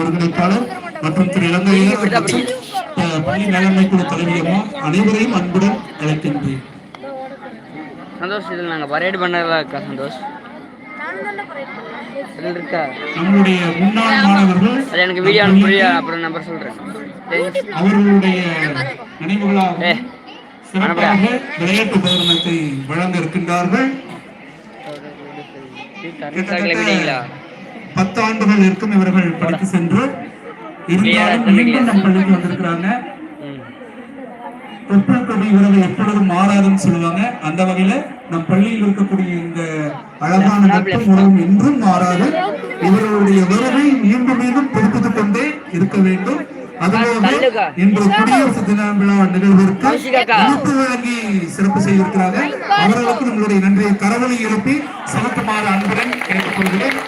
ஒருங்கிணைப்பாளர் மற்றும் திரு அஹ், பள்ளி மேலாண்மை குழு தலைவியம்மா அனைவரையும் அன்புடன் அழைக்கின்றேன். சந்தோஷ் இதில் நாங்கள் பரேடு பண்ணதெல்லாம் இருக்கா சந்தோஷ்? நம்முடைய முன்னாள் மாணவர்கள் அது எனக்கு வீடியோ அனுப்புறியா? அப்புறம் நம்பர் சொல்கிறேன் அவர்களுடைய நினைவுகளாக சிறப்பாக விளையாட்டு உபகரணத்தை வழங்க இருக்கின்றார்கள். பத்து ஆண்டுகள் இருக்கும் இவர்கள் படித்து சென்று. இருந்தாலும் மீண்டும் நம் பள்ளிக்கு வந்திருக்கிறாங்க. தொப்புள் உறவு எப்பொழுதும் மாறாதுன்னு சொல்லுவாங்க. அந்த வகையில நம் பள்ளியில் இருக்கக்கூடிய இந்த அழகான நட்பும் உறவும் என்றும் மாறாது. இவர்களுடைய உறவை மீண்டும் மீண்டும் புதுப்பித்துக் கொண்டே இருக்க வேண்டும். அதுபோக இன்று குடியரசு தின விழா நிகழ்விற்கு இனிப்பு வழங்கி சிறப்பு செய்திருக்கிறாங்க. அவர்களுக்கு நம்மளுடைய நன்றியை கரவொலி எழுப்பி செலுத்துமாறு அன்புடன் கேட்டுக்கொள்கிறேன்.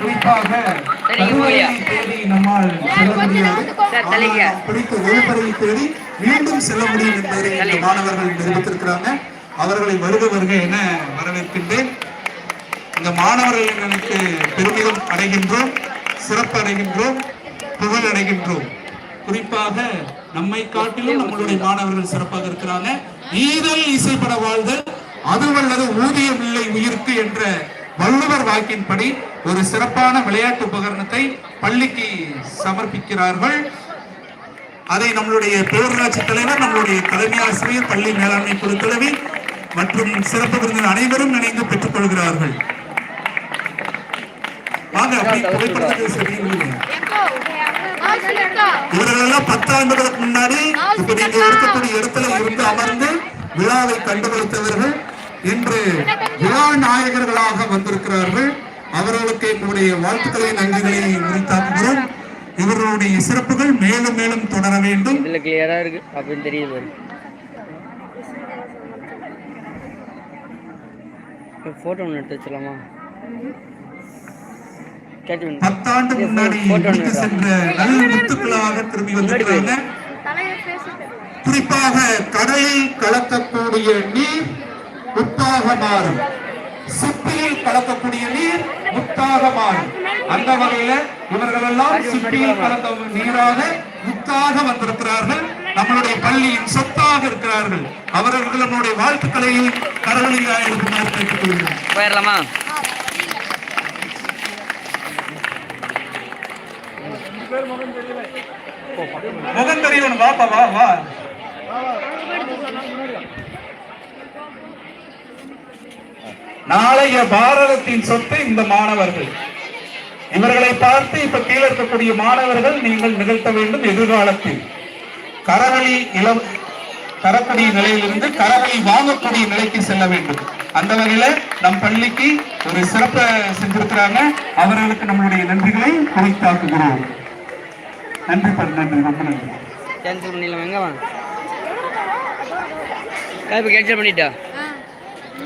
குறிப்பாக தேடி நம்மால் பிடித்த வகுப்பறையை தேடி மீண்டும் செல்ல முடியும் என்பதை இந்த மாணவர்கள் நிரூபித்திருக்கிறாங்க. அவர்களை வருக வருக என வரவேற்கின்றேன். இந்த மாணவர்கள் எனக்கு பெருமிதம் அடைகின்றோம் சிறப்பு அடைகின்றோம் புகழ் அடைகின்றோம். குறிப்பாக நம்மை காட்டிலும் நம்மளுடைய மாணவர்கள் சிறப்பாக இருக்கிறாங்க. ஈதல் இசைப்பட வாழ்தல். அதுவல்லது ஊதியம் இல்லை உயிர்க்கு என்ற வள்ளுவர் வாக்கின்படி ஒரு சிறப்பான விளையாட்டு உபகரணத்தை பள்ளிக்கு சமர்ப்பிக்கிறார்கள். அதை நம்மளுடைய பேரூராட்சி தலைவர் நம்மளுடைய தலைமை ஆசிரியர் பள்ளி மேலாண்மை குழு தலைவி மற்றும் சிறப்பு விருந்தினர் அனைவரும் இணைந்து பெற்றுக் கொள்கிறார்கள். வாங்க அப்படி புகைப்படத்துக்கு பத்து ஆண்டுகளுக்கு முன்னாடி இப்ப நீங்க இருக்கக்கூடிய இடத்துல இருந்து அமர்ந்து விழாவை கண்டுபிடித்தவர்கள் இன்று விழா நாயகர்களாக வந்திருக்கிறார்கள். அவர்களுக்கு எங்களுடைய வாழ்த்துக்களை நன்றிகளை உரித்தாக்குகிறோம். இவர்களுடைய சிறப்புகள் மேலும் மேலும் தொடர வேண்டும். ஃபோட்டோ ஒன்று எடுத்து வச்சிடலாமா? கேட்டு பத்தாண்டு முன்னாடி சென்ற நல்ல முத்துக்களாக திரும்பி வந்திருக்கிறாங்க குறிப்பாக கடலில் கலக்கக்கூடிய நீர் முத்தாக மாறும் சிப்பியில் கலக்கக்கூடிய நீர் முத்தாக மாறும் அந்த வகையில இவர்கள் எல்லாம் சிப்பியில் கலந்த நீராக முத்தாக வந்திருக்கிறார்கள். நம்மளுடைய பள்ளியின் சொத்தாக இருக்கிறார்கள். அவர்கள் நம்முடைய வாழ்த்துக்களை கரவழியாக போயிடலாமா முகம் தெரியவன் வாப்பா வா வா. நாளைய பாரதத்தின் சொத்து இந்த மாணவர்கள். இவர்களை பார்த்து இப்ப கீழே இருக்கக்கூடிய மாணவர்கள் நீங்கள் நிகழ்த்த வேண்டும் எதிர்காலத்தில். கரவழி இள தரக்கூடிய நிலையிலிருந்து கரவழி வாங்கக்கூடிய நிலைக்கு செல்ல வேண்டும். அந்த வகையில நம் பள்ளிக்கு ஒரு சிறப்பை செஞ்சிருக்கிறாங்க. அவர்களுக்கு நம்மளுடைய நன்றிகளை குறித்தாக்குகிறோம். நன்றி பல நன்றி. ரொம்ப நன்றி. கேன்சல் பண்ணிடலாம் எங்கே வாங்க கேன்சல் பண்ணிட்டா?